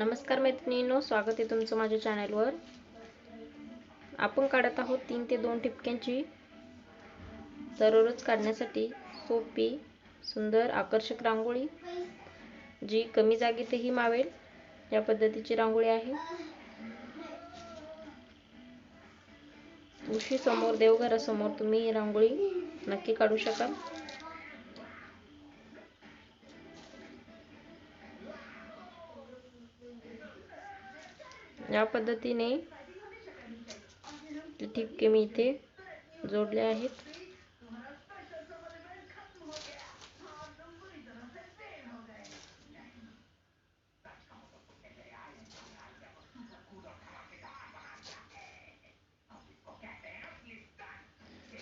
नमस्कार मैत्रिणींनो स्वागत आहे तुमचं माझ्या चॅनलवर आपण काढत आहोत तीन ते दोन ठिपक्यांची दररोज काढण्यासाठी सोपी सुंदर आकर्षक रांगोळी जी कमी जागेतही मावेल या पद्धतीची रांगोळी आहे. उशी समोर देवघरासमोर तुम्ही ही रांगोळी नक्की काढू शकाल. या पद्धतीने ठिपके मी इथे जोडले आहेत.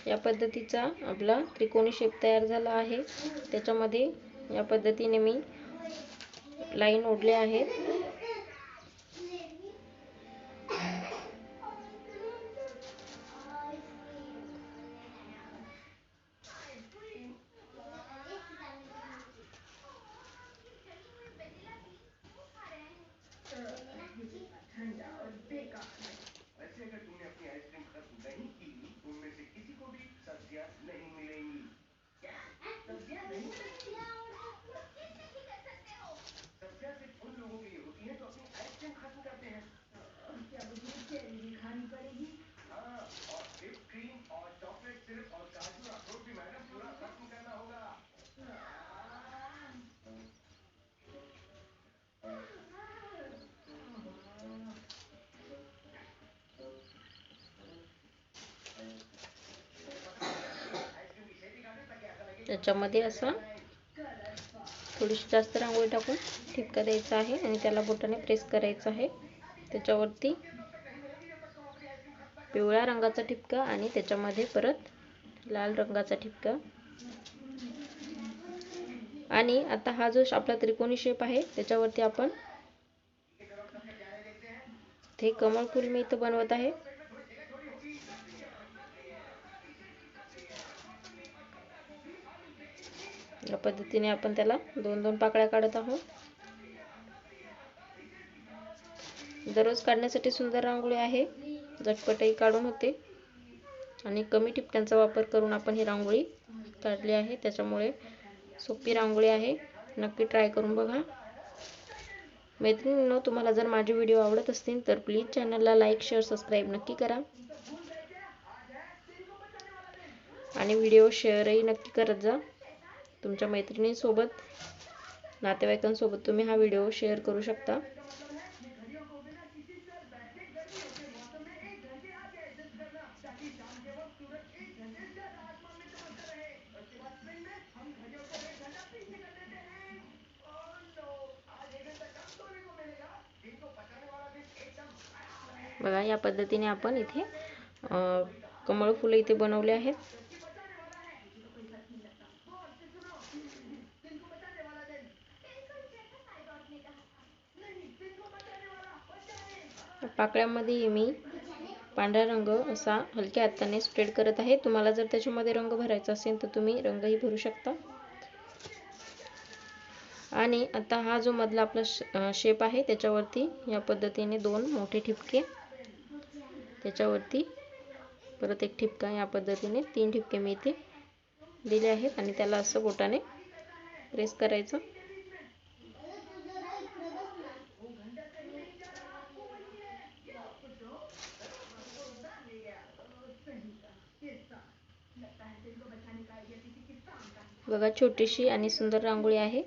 या पद्धतीचा आपला त्रिकोणी शेप तयार झाला आहे. त्याच्यामध्ये या पद्धतीने मी लाईन ओढले आहेत. त्याच्यामध्ये असं थोडीशी जास्त रांगोळी टाकून ठिपका द्यायचा आहे आणि त्याला बोटाने प्रेस करायचं आहे. त्याच्यावरती पिवळ्या रंगाचा ठिपका आणि त्याच्यामध्ये परत लाल रंगाचा ठिपका. आणि आता हा जो आपला त्रिकोणी शेप आहे त्याच्यावरती आपण ते कमळ फूल मी इथं बनवत आहे. या पद्धतीने आपण त्याला दोन दोन पाकळ्या काढत आहोत. दररोज काढण्यासाठी सुंदर रांगोळी आहे. झटपटही काढून होते. आणि कमी टिपट्यांचा वापर करून आपण ही रांगोळी काढली आहे. त्याच्यामुळे सोपी रांगोळी आहे. नक्की ट्राय करून बघा. मैत्रिणींनो तुम्हाला जर माझे व्हिडिओ आवडत असतील तर प्लीज चॅनलला लाईक शेअर सबस्क्राईब नक्की करा. आणि व्हिडिओ शेअरही नक्की करत जा. तुमच्या मैत्रिणींसोबत नातेवाईकांसोबत तुम्ही हा व्हिडिओ शेअर करू शकता. बघा या पद्धतीने आपण इथे अं, कमळ फुलं इथे बनवले आहेत. पाकळ्यामध्ये मी पांढरा रंग असा हलक्या हाताने स्प्रेड करत आहे. तुम्हाला जर त्याच्यामध्ये रंग भरायचा असेल तर तुम्ही रंगही भरू शकता. आणि आता हा जो मधला आपला शेप आहे त्याच्यावरती या पद्धतीने दोन मोठे ठिपके त्याच्यावरती परत एक ठिपका या पद्धतीने तीन ठिपके मी इथे दिले आहेत. आणि त्याला असं बोटाने प्रेस करायचं. बघा छोटीशी आणि सुंदर रांगोळी आहे.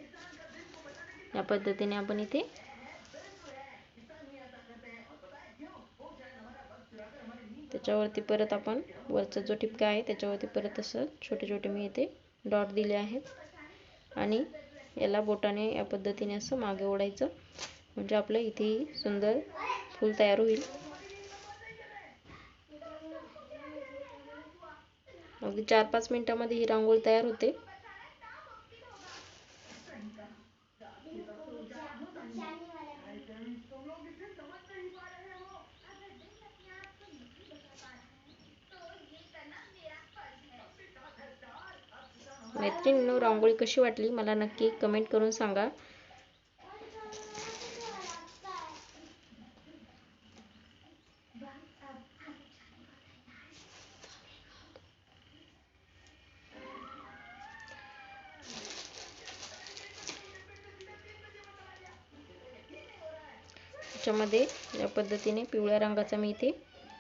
या पद्धतीने आपण इथे त्याच्यावरती परत आपण वरचा जो ठिपका आहे त्याच्यावरती परत असं छोटे छोटे मी इथे डॉट दिले आहेत. आणि याला बोटाने या पद्धतीने असं मागे ओढायचं. म्हणजे आपलं इथेही सुंदर फूल तयार होईल. अगदी चार पाच मिनिटामध्ये ही रांगोळी तयार होते. मैत्रिणींनो रांगोळी कशी वाटली? मला नक्की कमेंट करून सांगा. त्याच्यामध्ये या पद्धतीने पिवळ्या रंगाचा मी इथे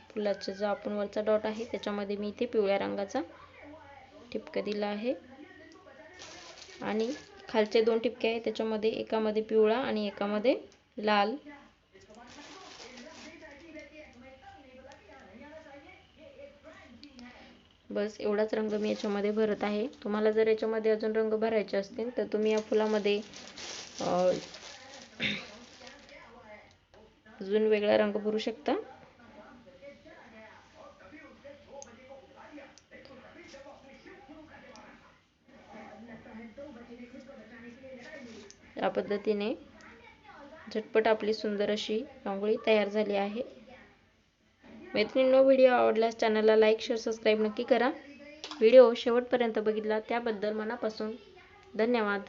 फुलाचा जो आपण वरचा डॉट आहे त्याच्यामध्ये मी इथे पिवळ्या रंगाचा ठिपका दिला आहे. आणि खालचे दोन ठिपके आहेत त्याच्यामध्ये एकामध्ये पिवळा आणि एकामध्ये लाल. बस एवढाच रंग मी याच्यामध्ये भरत आहे. तुम्हाला जर याच्यामध्ये अजून रंग भरायचे असतील तर तुम्ही या फुलामध्ये अजून वेगळा रंग भरू शकता. या पद्धतीने झटपट आपली सुंदर अशी रांगोळी तयार झाली आहे. मैत्रिणींनो व्हिडिओ आवडल्यास चॅनलला लाईक शेअर सबस्क्राईब नक्की करा. व्हिडिओ शेवटपर्यंत बघितला त्याबद्दल मनापासून धन्यवाद.